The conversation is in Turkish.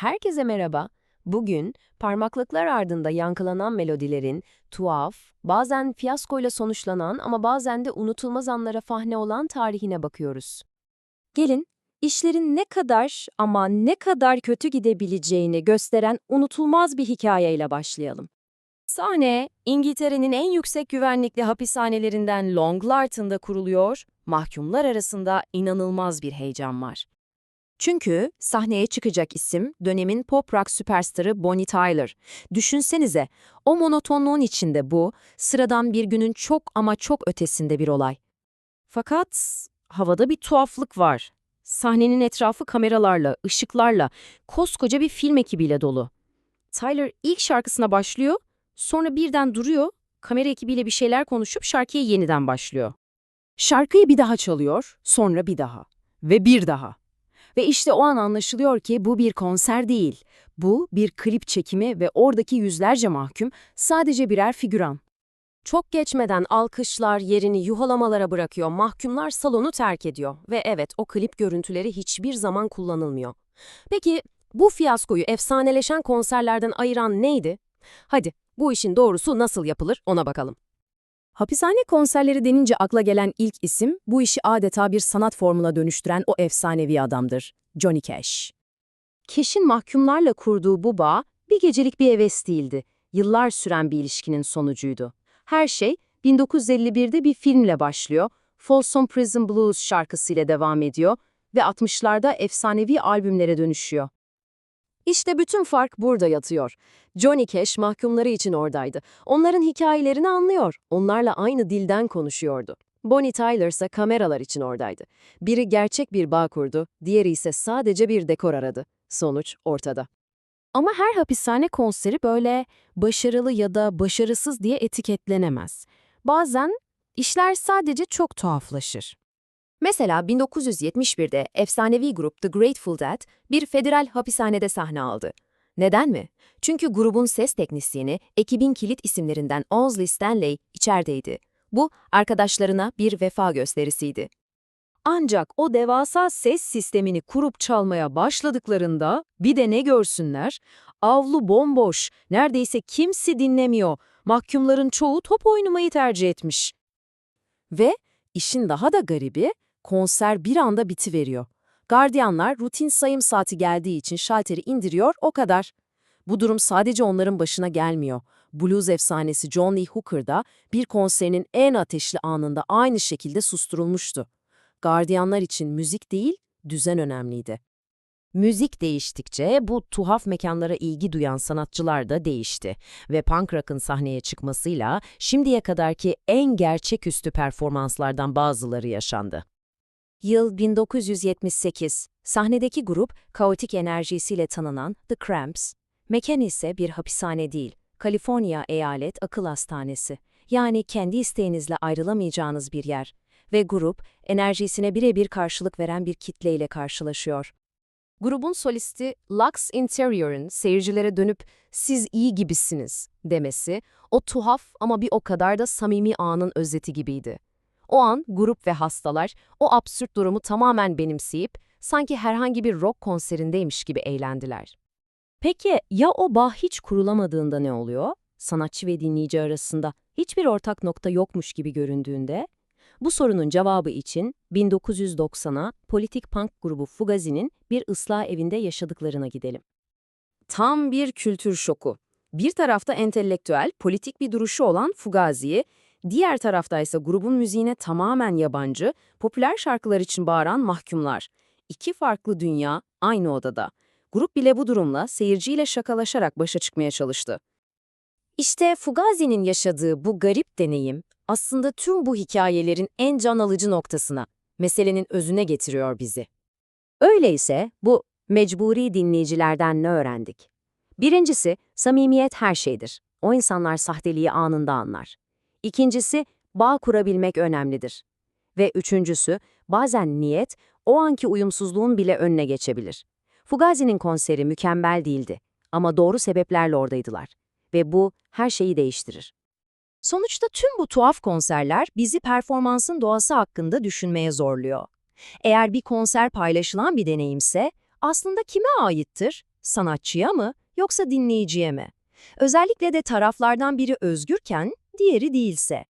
Herkese merhaba. Bugün parmaklıklar ardında yankılanan melodilerin tuhaf, bazen fiyaskoyla sonuçlanan ama bazen de unutulmaz anlara fahne olan tarihine bakıyoruz. Gelin, işlerin ne kadar ama ne kadar kötü gidebileceğini gösteren unutulmaz bir hikayeyle başlayalım. Sahne, İngiltere'nin en yüksek güvenlikli hapishanelerinden Long kuruluyor, mahkumlar arasında inanılmaz bir heyecan var. Çünkü sahneye çıkacak isim dönemin pop rock süperstarı Bonnie Tyler. Düşünsenize, o monotonluğun içinde bu, sıradan bir günün çok ama çok ötesinde bir olay. Fakat havada bir tuhaflık var. Sahnenin etrafı kameralarla, ışıklarla, koskoca bir film ekibiyle dolu. Tyler ilk şarkısına başlıyor, sonra birden duruyor, kamera ekibiyle bir şeyler konuşup şarkıya yeniden başlıyor. Şarkıyı bir daha çalıyor, sonra bir daha ve bir daha. Ve işte o an anlaşılıyor ki bu bir konser değil. Bu bir klip çekimi ve oradaki yüzlerce mahkum sadece birer figüran. Çok geçmeden alkışlar yerini yuhalamalara bırakıyor, mahkumlar salonu terk ediyor ve evet o klip görüntüleri hiçbir zaman kullanılmıyor. Peki bu fiyaskoyu efsaneleşen konserlerden ayıran neydi? Hadi bu işin doğrusu nasıl yapılır ona bakalım. Hapishane konserleri denince akla gelen ilk isim, bu işi adeta bir sanat formuna dönüştüren o efsanevi adamdır, Johnny Cash. Cash'in mahkumlarla kurduğu bu bağ, bir gecelik bir heves değildi, yıllar süren bir ilişkinin sonucuydu. Her şey, 1951'de bir filmle başlıyor, Folsom Prison Blues şarkısıyla devam ediyor ve 60'larda efsanevi albümlere dönüşüyor. İşte bütün fark burada yatıyor. Johnny Cash mahkumları için oradaydı. Onların hikayelerini anlıyor. Onlarla aynı dilden konuşuyordu. Bonnie Tyler ise kameralar için oradaydı. Biri gerçek bir bağ kurdu, diğeri ise sadece bir dekor aradı. Sonuç ortada. Ama her hapishane konseri böyle başarılı ya da başarısız diye etiketlenemez. Bazen işler sadece çok tuhaflaşır. Mesela 1971'de efsanevi grup The Grateful Dead bir federal hapishanede sahne aldı. Neden mi? Çünkü grubun ses teknisyeni, ekibin kilit isimlerinden Owsley Stanley içerideydi. Bu, arkadaşlarına bir vefa gösterisiydi. Ancak o devasa ses sistemini kurup çalmaya başladıklarında bir de ne görsünler? Avlu bomboş, neredeyse kimse dinlemiyor. Mahkumların çoğu top oynamayı tercih etmiş. Ve işin daha da garibi, konser bir anda bitiveriyor. Gardiyanlar rutin sayım saati geldiği için şalteri indiriyor, o kadar. Bu durum sadece onların başına gelmiyor. Blues efsanesi John Lee Hooker da bir konserinin en ateşli anında aynı şekilde susturulmuştu. Gardiyanlar için müzik değil, düzen önemliydi. Müzik değiştikçe bu tuhaf mekanlara ilgi duyan sanatçılar da değişti ve punk rock'ın sahneye çıkmasıyla şimdiye kadarki en gerçeküstü performanslardan bazıları yaşandı. Yıl 1978. Sahnedeki grup, kaotik enerjisiyle tanınan The Cramps. Mekan ise bir hapishane değil, Kaliforniya Eyalet Akıl Hastanesi. Yani kendi isteğinizle ayrılamayacağınız bir yer. Ve grup, enerjisine birebir karşılık veren bir kitleyle karşılaşıyor. Grubun solisti Lux Interior'ın seyircilere dönüp siz iyi gibisiniz demesi, o tuhaf ama bir o kadar da samimi anın özeti gibiydi. O an grup ve hastalar o absürt durumu tamamen benimseyip sanki herhangi bir rock konserindeymiş gibi eğlendiler. Peki ya o bağ hiç kurulamadığında ne oluyor? Sanatçı ve dinleyici arasında hiçbir ortak nokta yokmuş gibi göründüğünde? Bu sorunun cevabı için 1990'a politik punk grubu Fugazi'nin bir ıslah evinde yaşadıklarına gidelim. Tam bir kültür şoku. Bir tarafta entelektüel, politik bir duruşu olan Fugazi'yi, diğer tarafta ise grubun müziğine tamamen yabancı, popüler şarkılar için bağıran mahkumlar. İki farklı dünya aynı odada. Grup bile bu durumla seyirciyle şakalaşarak başa çıkmaya çalıştı. İşte Fugazi'nin yaşadığı bu garip deneyim aslında tüm bu hikayelerin en can alıcı noktasına, meselenin özüne getiriyor bizi. Öyleyse bu mecburi dinleyicilerden ne öğrendik? Birincisi, samimiyet her şeydir. O insanlar sahteliği anında anlar. İkincisi, bağ kurabilmek önemlidir. Ve üçüncüsü, bazen niyet, o anki uyumsuzluğun bile önüne geçebilir. Fugazi'nin konseri mükemmel değildi ama doğru sebeplerle oradaydılar. Ve bu her şeyi değiştirir. Sonuçta tüm bu tuhaf konserler bizi performansın doğası hakkında düşünmeye zorluyor. Eğer bir konser paylaşılan bir deneyimse, aslında kime aittir? Sanatçıya mı yoksa dinleyiciye mi? Özellikle de taraflardan biri özgürken diğeri değilse.